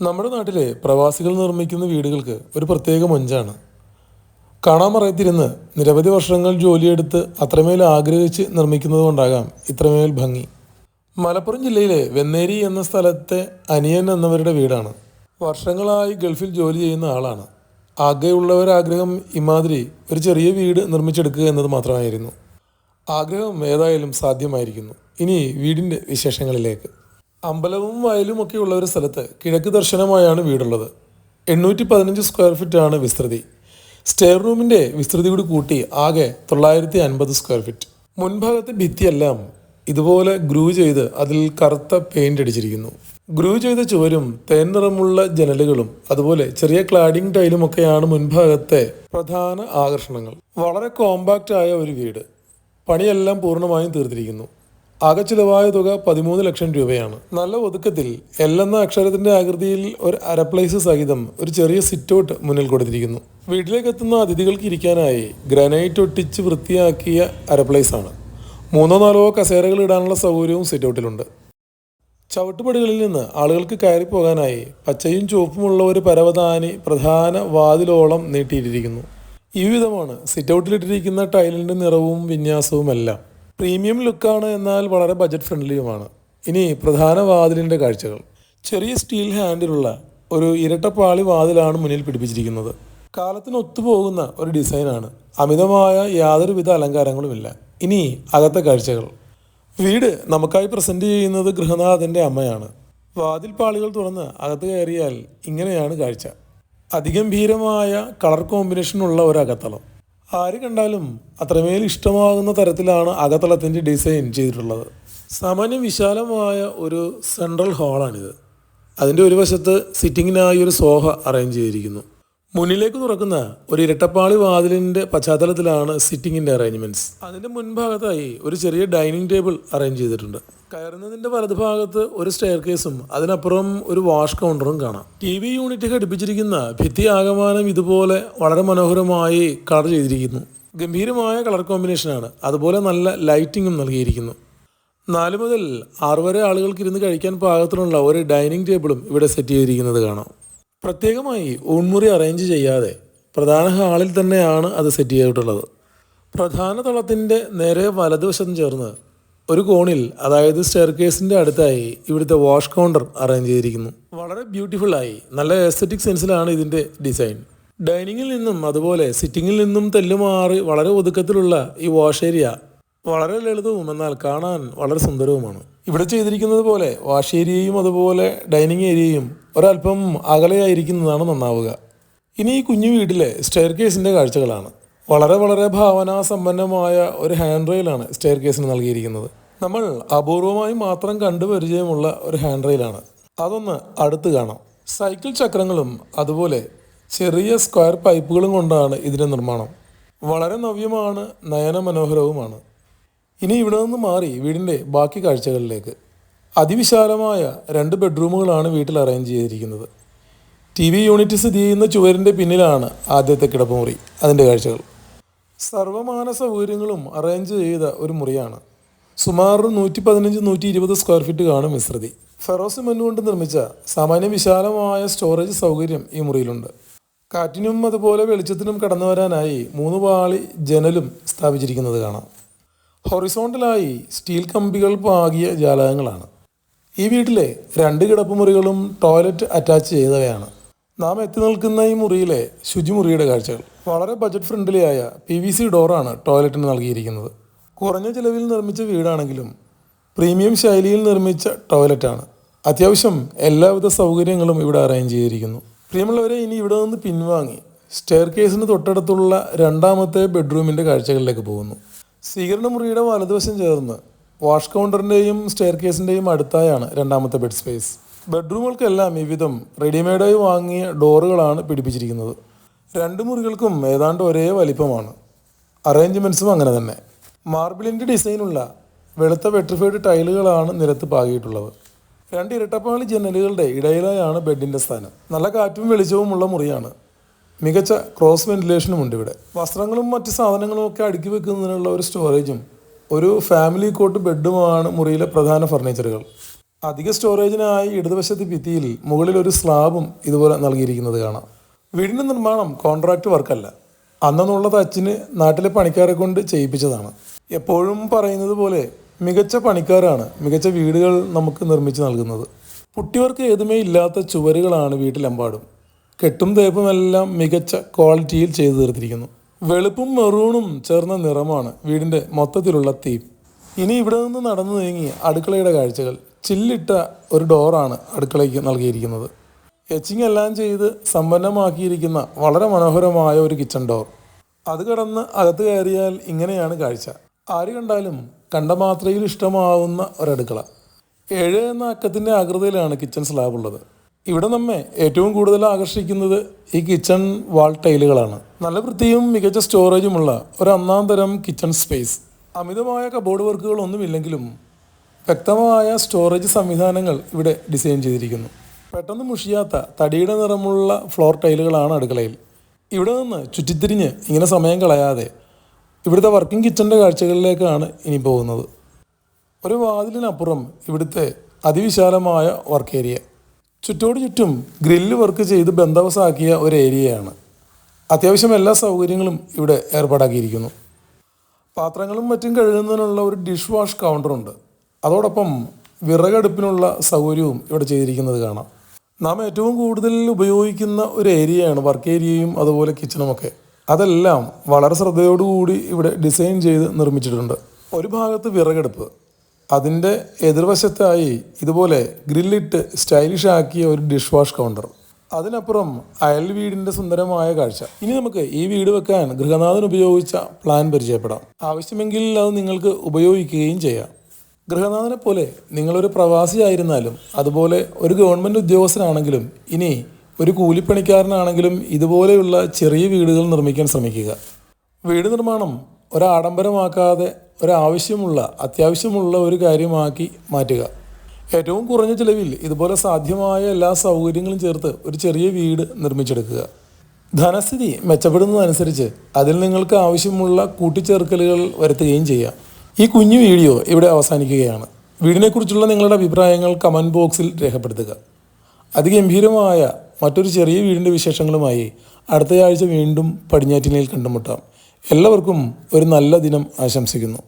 നമ്മുടെ നാട്ടിലെ പ്രവാസികൾ നിർമ്മിക്കുന്ന വീടുകൾക്ക് ഒരു പ്രത്യേക മൊഞ്ചാണ്. കാണാൻ പറയത്തിരുന്ന് നിരവധി വർഷങ്ങൾ ജോലിയെടുത്ത് അത്രമേൽ ആഗ്രഹിച്ച് നിർമ്മിക്കുന്നത് കൊണ്ടാകാം ഇത്രമേൽ ഭംഗി. മലപ്പുറം ജില്ലയിലെ വെന്നേരി എന്ന സ്ഥലത്തെ അനിയൻ എന്നവരുടെ വീടാണ്. വർഷങ്ങളായി ഗൾഫിൽ ജോലി ചെയ്യുന്ന ആളാണ്. ആഗ്രഹമുള്ളവരാഗ്രഹം ഇമാതിരി ഒരു ചെറിയ വീട് നിർമ്മിച്ചെടുക്കുക എന്നത് മാത്രമായിരുന്നു. ആഗ്രഹം ഏതായാലും സാധ്യമായിരിക്കുന്നു. ഇനി വീടിന്റെ വിശേഷങ്ങളിലേക്ക്. അമ്പലവും വയലും ഒക്കെ ഉള്ള ഒരു സ്ഥലത്ത് കിഴക്ക് ദർശനമായാണ് വീടുള്ളത്. എണ്ണൂറ്റി പതിനഞ്ച് സ്ക്വയർ ഫീറ്റ് ആണ് വിസ്തൃതി. സ്റ്റെയർ റൂമിന്റെ വിസ്തൃതി കൂടി കൂട്ടി ആകെ തൊള്ളായിരത്തി അൻപത് സ്ക്വയർ ഫീറ്റ് മുൻഭാഗത്തെ ഭിത്തിയെല്ലാം ഇതുപോലെ ഗ്രൂ ചെയ്ത് അതിൽ കറുത്ത പെയിന്റ് അടിച്ചിരിക്കുന്നു. ഗ്രൂ ചെയ്ത ചുവരും തേൻ നിറമുള്ള ജനലുകളും അതുപോലെ ചെറിയ ക്ലാഡിംഗ് ടൈലും ഒക്കെയാണ് മുൻഭാഗത്തെ പ്രധാന ആകർഷണങ്ങൾ. വളരെ കോമ്പാക്റ്റ് ആയ ഒരു വീട്. പണിയെല്ലാം പൂർണമായും തീർത്തിരിക്കുന്നു. ആകെ ചിലവായ തുക പതിമൂന്ന് ലക്ഷം രൂപയാണ്. നല്ല ഒതുക്കത്തിൽ എൽ എന്ന അക്ഷരത്തിന്റെ ആകൃതിയിൽ ഒരു അരപ്ലൈസ് സഹിതം ഒരു ചെറിയ സിറ്റൗട്ട് മുന്നിൽ കൊടുത്തിരിക്കുന്നു. വീട്ടിലേക്ക് എത്തുന്ന അതിഥികൾക്ക് ഇരിക്കാനായി ഗ്രാനൈറ്റ് ഒട്ടിച്ച് വൃത്തിയാക്കിയ അരപ്ലേസ് ആണ്. മൂന്നോ നാലോ കസേരകൾ ഇടാനുള്ള സൗകര്യവും സിറ്റൗട്ടിലുണ്ട്. ചവിട്ടുപടികളിൽ നിന്ന് ആളുകൾക്ക് കയറി പോകാനായി പച്ചയും ചുവപ്പുമുള്ള ഒരു പരവതാനി പ്രധാന വാതിലോളം നീട്ടിയിട്ടിരിക്കുന്നു. ഈ വിധമാണ് സിറ്റൗട്ടിലിട്ടിരിക്കുന്ന ടൈലിന്റെ നിറവും വിന്യാസവും എല്ലാം പ്രീമിയം ലുക്കാണ് എന്നാൽ വളരെ ബജറ്റ് ഫ്രണ്ട്ലിയുമാണ്. ഇനി പ്രധാന വാതിലിന്റെ കാഴ്ചകൾ. ചെറിയ സ്റ്റീൽ ഹാൻഡിലുള്ള ഒരു ഇരട്ടപ്പാളി വാതിലാണ് മുന്നിൽ പിടിപ്പിച്ചിരിക്കുന്നത്. കാലത്തിന് ഒത്തുപോകുന്ന ഒരു ഡിസൈനാണ്. അമിതമായ യാതൊരുവിധ അലങ്കാരങ്ങളുമില്ല. ഇനി അകത്തെ കാഴ്ചകൾ. വീട് നമുക്കായി പ്രസന്റ് ചെയ്യുന്നത് ഗൃഹനാഥന്റെ അമ്മയാണ്. വാതിൽപ്പാളികൾ തുറന്ന് അകത്ത് കയറിയാൽ ഇങ്ങനെയാണ് കാഴ്ച. അതിഗംഭീരമായ കളർ കോമ്പിനേഷനുള്ള ഒരു അകത്തളം. ആര് കണ്ടാലും അത്രമേൽ ഇഷ്ടമാകുന്ന തരത്തിലാണ് അകത്തളത്തിന്റെ ഡിസൈൻ ചെയ്തിട്ടുള്ളത്. സാമാന്യം വിശാലമായ ഒരു സെൻട്രൽ ഹാളാണിത്. അതിന്റെ ഒരു വശത്ത് സിറ്റിങ്ങിനായി ഒരു സോഫ അറേഞ്ച് ചെയ്തിരിക്കുന്നു. മുന്നിലേക്ക് തുറക്കുന്ന ഒരു ഇരട്ടപ്പാളി വാതിലിന്റെ പശ്ചാത്തലത്തിലാണ് സിറ്റിംഗിന്റെ അറേഞ്ച്മെന്റ്സ് അതിന്റെ മുൻഭാഗത്തായി ഒരു ചെറിയ ഡൈനിങ് ടേബിൾ അറേഞ്ച് ചെയ്തിട്ടുണ്ട്. കയറുന്നതിന്റെ വലതുഭാഗത്ത് ഒരു സ്റ്റെയർ കേസും അതിനപ്പുറം ഒരു വാഷ് കൗണ്ടറും കാണാം. ടി വി യൂണിറ്റ് ഘടിപ്പിച്ചിരിക്കുന്ന ഭിത്തി ആകമാനം ഇതുപോലെ വളരെ മനോഹരമായി കളർ ചെയ്തിരിക്കുന്നു. ഗംഭീരമായ കളർ കോമ്പിനേഷനാണ് അതുപോലെ നല്ല ലൈറ്റിങ്ങും നൽകിയിരിക്കുന്നു. നാല് മുതൽ ആറ് വരെ ആളുകൾക്ക് ഇരുന്ന് കഴിക്കാൻ പാകത്തിനുള്ള ഒരു ഡൈനിങ് ടേബിളും ഇവിടെ സെറ്റ് ചെയ്തിരിക്കുന്നത് കാണാം. പ്രത്യേകമായി ഊൺമുറി അറേഞ്ച് ചെയ്യാതെ പ്രധാന ഹാളിൽ തന്നെയാണ് അത് സെറ്റ് ചെയ്തിട്ടുള്ളത്. പ്രധാന തളത്തിന്റെ നേരെ വലതുവശം ചേർന്ന് ഒരു കോണിൽ അതായത് സ്റ്റെയർ കേസിന്റെ അടുത്തായി ഇവിടുത്തെ വാഷ് കൗണ്ടർ അറേഞ്ച് ചെയ്തിരിക്കുന്നു. വളരെ ബ്യൂട്ടിഫുള്ളായി നല്ല എസ്തറ്റിക് സെൻസിലാണ് ഇതിന്റെ ഡിസൈൻ ഡൈനിങ്ങിൽ നിന്നും അതുപോലെ സിറ്റിങ്ങിൽ നിന്നും തെല്ലുമാറി വളരെ ഒതുക്കത്തിലുള്ള ഈ വാഷ് ഏരിയ വളരെ ലളിതവും എന്നാൽ കാണാൻ വളരെ സുന്ദരവുമാണ്. ഇവിടെ ചെയ്തിരിക്കുന്നത് പോലെ വാഷ് ഏരിയയും അതുപോലെ ഡൈനിങ് ഏരിയയും ഒരല്പം അകലെയായിരിക്കുന്നതാണ് നന്നാവുക. ഇനി ഈ കുഞ്ഞു വീട്ടിലെ സ്റ്റെയർ കേസിന്റെ കാഴ്ചകളാണ്. വളരെ വളരെ ഭാവനാസമ്പന്നമായ ഒരു ഹാൻഡ് റെയിലാണ് സ്റ്റെയർ കേസിന് നൽകിയിരിക്കുന്നത്. നമ്മൾ അപൂർവമായി മാത്രം കണ്ടുപരിചയമുള്ള ഒരു ഹാൻഡ് റെയിലാണ്. അതൊന്ന് അടുത്ത് കാണാം. സൈക്കിൾ ചക്രങ്ങളും അതുപോലെ ചെറിയ സ്ക്വയർ പൈപ്പുകളും കൊണ്ടാണ് ഇതിന്റെ നിർമ്മാണം. വളരെ നവ്യമാണ് നയന മനോഹരവുമാണ് ഇനി ഇവിടെ നിന്ന് മാറി വീടിന്റെ ബാക്കി കാഴ്ചകളിലേക്ക്. അതിവിശാലമായ രണ്ട് ബെഡ്റൂമുകളാണ് വീട്ടിൽ അറേഞ്ച് ചെയ്തിരിക്കുന്നത്. ടി വി യൂണിറ്റ് സ്ഥിതി ചെയ്യുന്ന ചുവരിന്റെ പിന്നിലാണ് ആദ്യത്തെ കിടപ്പുമുറി അതിന്റെ കാഴ്ചകൾ. സർവമാന സൗകര്യങ്ങളും അറേഞ്ച് ചെയ്ത ഒരു മുറിയാണ്. സുമാർ നൂറ്റി പതിനഞ്ച് നൂറ്റി ഇരുപത് സ്ക്വയർ ഫീറ്റ് കാണും മിശ്രതി ഫെറോസ് മണ്ണ് കൊണ്ട് നിർമ്മിച്ച സാമാന്യ വിശാലമായ സ്റ്റോറേജ് സൗകര്യം ഈ മുറിയിലുണ്ട്. കാറ്റിനും അതുപോലെ വെളിച്ചത്തിനും കടന്നു വരാനായി മൂന്ന് പാളി ജനലും സ്ഥാപിച്ചിരിക്കുന്നത് കാണാം. ഹൊറിസോണ്ടലായി സ്റ്റീൽ കമ്പികൾ പാകിയ ജാലകങ്ങളാണ്. ഈ വീട്ടിലെ രണ്ട് കിടപ്പുമുറികളും ടോയ്ലറ്റ് അറ്റാച്ച് ചെയ്തവയാണ്. നാം എത്തി നിൽക്കുന്ന ഈ മുറിയിലെ ശുചിമുറിയുടെ കാഴ്ചകൾ. വളരെ ബജറ്റ് ഫ്രണ്ട്ലിയായ പി വി സി ഡോറാണ് ടോയ്ലറ്റിന് നൽകിയിരിക്കുന്നത്. കുറഞ്ഞ ചിലവിൽ നിർമ്മിച്ച വീടാണെങ്കിലും പ്രീമിയം ശൈലിയിൽ നിർമ്മിച്ച ടോയ്ലറ്റാണ്. അത്യാവശ്യം എല്ലാവിധ സൗകര്യങ്ങളും ഇവിടെ അറേഞ്ച് ചെയ്തിരിക്കുന്നു. പ്രിയമുള്ളവരെ ഇനി ഇവിടെ നിന്ന് പിൻവാങ്ങി സ്റ്റെയർ കേസിന് തൊട്ടടുത്തുള്ള രണ്ടാമത്തെ ബെഡ്റൂമിന്റെ കാഴ്ചകളിലേക്ക് പോകുന്നു. സ്വീകരണ മുറിയുടെ വലതുവശം ചേർന്ന് വാഷ് കൗണ്ടറിന്റെയും സ്റ്റെയർ കേസിന്റെയും അടുത്തായാണ് രണ്ടാമത്തെ ബെഡ് സ്പേസ് ബെഡ്റൂമുകൾക്കെല്ലാം വിവിധം റെഡിമെയ്ഡായി വാങ്ങിയ ഡോറുകളാണ് പിടിപ്പിച്ചിരിക്കുന്നത്. രണ്ട് മുറികൾക്കും ഏതാണ്ട് ഒരേ വലിപ്പമാണ്. അറേഞ്ച്മെന്റ്സും അങ്ങനെ തന്നെ. മാർബിളിന്റെ ഡിസൈനുള്ള വെളുത്ത വെട്രിഫൈഡ് ടൈലുകളാണ് നിരത്ത് പാകിയിട്ടുള്ളത്. രണ്ട് ഇരട്ടപ്പാളി ജനലുകളുടെ ഇടയിലായാണ് ബെഡിന്റെ സ്ഥാനം. നല്ല കാറ്റും വെളിച്ചവുമുള്ള മുറിയാണ്. മികച്ച ക്രോസ് വെന്റിലേഷനും ഉണ്ട് ഇവിടെ. വസ്ത്രങ്ങളും മറ്റ് സാധനങ്ങളും ഒക്കെ അടുക്കി വെക്കുന്നതിനുള്ള ഒരു സ്റ്റോറേജും ഒരു ഫാമിലി കോട്ട് ബെഡുമാണ് മുറിയിലെ പ്രധാന ഫർണിച്ചറുകൾ അധിക സ്റ്റോറേജിനായി ഇടതുവശത്ത് ഭിത്തിയിൽ മുകളിൽ ഒരു സ്ലാബും ഇതുപോലെ നൽകിയിരിക്കുന്നത് കാണാം. വീടിന്റെ നിർമ്മാണം കോൺട്രാക്റ്റ് വർക്കല്ല അന്നെന്നുള്ളത് അച്ഛന് നാട്ടിലെ പണിക്കാരെ കൊണ്ട് ചെയ്യിപ്പിച്ചതാണ്. എപ്പോഴും പറയുന്നത് പോലെ മികച്ച പണിക്കാരാണ് മികച്ച വീടുകൾ നമുക്ക് നിർമ്മിച്ച് നൽകുന്നത്. പുട്ടിവർക്ക് ഏതുമേ ഇല്ലാത്ത ചുവരുകളാണ് വീട്ടിലെമ്പാടും. കെട്ടും തേപ്പുമെല്ലാം മികച്ച ക്വാളിറ്റിയിൽ ചെയ്തു തീർത്തിരിക്കുന്നു. വെളുപ്പും മെറൂണും ചേർന്ന നിറമാണ് വീടിന്റെ മൊത്തത്തിലുള്ള തീം. ഇനി ഇവിടെ നിന്ന് നടന്നു നീങ്ങി അടുക്കളയുടെ കാഴ്ചകൾ. ചില്ലിട്ട ഒരു ഡോറാണ് അടുക്കളയ്ക്ക് നൽകിയിരിക്കുന്നത്. എച്ചിങ് എല്ലാം ചെയ്ത് സമ്പന്നമാക്കിയിരിക്കുന്ന വളരെ മനോഹരമായ ഒരു കിച്ചൺ ഡോർ. അത് കടന്ന് അകത്ത് കയറിയാൽ ഇങ്ങനെയാണ് കാഴ്ച. ആര് കണ്ടാലും കണ്ട മാത്രയിൽ ഇഷ്ടമാവുന്ന ഒരടുക്കള. ഏഴ് എന്ന അക്കത്തിന്റെ ആകൃതിയിലാണ് കിച്ചൺ സ്ലാബ് ഉള്ളത് ഇവിടെ നമ്മെ ഏറ്റവും കൂടുതൽ ആകർഷിക്കുന്നത് ഈ കിച്ചൺ വാൾ ടൈലുകളാണ് നല്ല വൃത്തിയും മികച്ച സ്റ്റോറേജുമുള്ള ഒരു ഒന്നാം തരം കിച്ചൺ സ്പേസ് അമിതമായ കബോർഡ് വർക്കുകൾ ഒന്നുമില്ലെങ്കിലും വ്യക്തമായ സ്റ്റോറേജ് സംവിധാനങ്ങൾ ഇവിടെ ഡിസൈൻ ചെയ്തിരിക്കുന്നു. പെട്ടെന്ന് മുഷിയാത്ത തടിയുടെ നിറമുള്ള ഫ്ലോർ ടൈലുകളാണ് അടുക്കളയിൽ. ഇവിടെ നിന്ന് ചുറ്റിത്തിരിഞ്ഞ് ഇങ്ങനെ സമയം കളയാതെ ഇവിടുത്തെ വർക്കിംഗ് കിച്ചന്റെ കാഴ്ചകളിലേക്കാണ് ഇനി പോകുന്നത്. ഒരു വാതിലിനപ്പുറം ഇവിടുത്തെ അതിവിശാലമായ വർക്ക് ഏരിയ ചുറ്റോട് ചുറ്റും ഗ്രില്ല് വർക്ക് ചെയ്ത് ബന്ധവസാക്കിയ ഒരു ഏരിയയാണ്. അത്യാവശ്യം എല്ലാ സൗകര്യങ്ങളും ഇവിടെ ഏർപ്പാടാക്കിയിരിക്കുന്നു. പാത്രങ്ങളും മറ്റും കഴുകുന്നതിനുള്ള ഒരു ഡിഷ് വാഷ് കൗണ്ടറുണ്ട് അതോടൊപ്പം വിറകടുപ്പിനുള്ള സൗകര്യവും ഇവിടെ ചെയ്തിരിക്കുന്നത് കാണാം. നാം ഏറ്റവും കൂടുതൽ ഉപയോഗിക്കുന്ന ഒരു ഏരിയയാണ് വർക്ക് ഏരിയയും അതുപോലെ കിച്ചണുമൊക്കെ അതെല്ലാം വളരെ ശ്രദ്ധയോടുകൂടി ഇവിടെ ഡിസൈൻ ചെയ്ത് നിർമ്മിച്ചിട്ടുണ്ട്. ഒരു ഭാഗത്ത് വിറകടുപ്പ് അതിന്റെ എതിർവശത്തായി ഇതുപോലെ ഗ്രില്ലിട്ട് സ്റ്റൈലിഷ് ആക്കിയ ഒരു ഡിഷ് വാഷ് കൗണ്ടർ. അതിനപ്പുറം അയൽ വീടിന്റെ സുന്ദരമായ കാഴ്ച. ഇനി നമുക്ക് ഈ വീട് വെക്കാൻ ഗൃഹനാഥൻ ഉപയോഗിച്ച പ്ലാൻ പരിചയപ്പെടാം. ആവശ്യമെങ്കിൽ അത് നിങ്ങൾക്ക് ഉപയോഗിക്കുകയും ചെയ്യാം. ഗൃഹനാഥനെ പോലെ നിങ്ങളൊരു പ്രവാസിയായിരുന്നാലും അതുപോലെ ഒരു ഗവൺമെന്റ് ഉദ്യോഗസ്ഥനാണെങ്കിലും ഇനി ഒരു കൂലിപ്പണിക്കാരനാണെങ്കിലും ഇതുപോലെയുള്ള ചെറിയ വീടുകൾ നിർമ്മിക്കാൻ ശ്രമിക്കുക. വീട് നിർമ്മാണം ഒരാഡംബരമാക്കാതെ ഒരാവശ്യമുള്ള അത്യാവശ്യമുള്ള ഒരു കാര്യമാക്കി മാറ്റുക. ഏറ്റവും കുറഞ്ഞ ചിലവിൽ ഇതുപോലെ സാധ്യമായ എല്ലാ സൗകര്യങ്ങളും ചേർത്ത് ഒരു ചെറിയ വീട് നിർമ്മിച്ചെടുക്കുക. ധനസ്ഥിതി മെച്ചപ്പെടുന്നതനുസരിച്ച് അതിൽ നിങ്ങൾക്ക് ആവശ്യമുള്ള കൂട്ടിച്ചേർക്കലുകൾ വരുത്തുകയും ചെയ്യാം. ഈ കുഞ്ഞു വീഡിയോ ഇവിടെ അവസാനിക്കുകയാണ്. വീടിനെക്കുറിച്ചുള്ള നിങ്ങളുടെ അഭിപ്രായങ്ങൾ കമന്റ് ബോക്സിൽ രേഖപ്പെടുത്തുക. അതിഗംഭീരമായ മറ്റൊരു ചെറിയ വീടിന്റെ വിശേഷങ്ങളുമായി അടുത്തയാഴ്ച വീണ്ടും പടിഞ്ഞാറ്റിനിൽ കണ്ടുമുട്ടാം. എല്ലാവർക്കും ഒരു നല്ല ദിനം ആശംസിക്കുന്നു.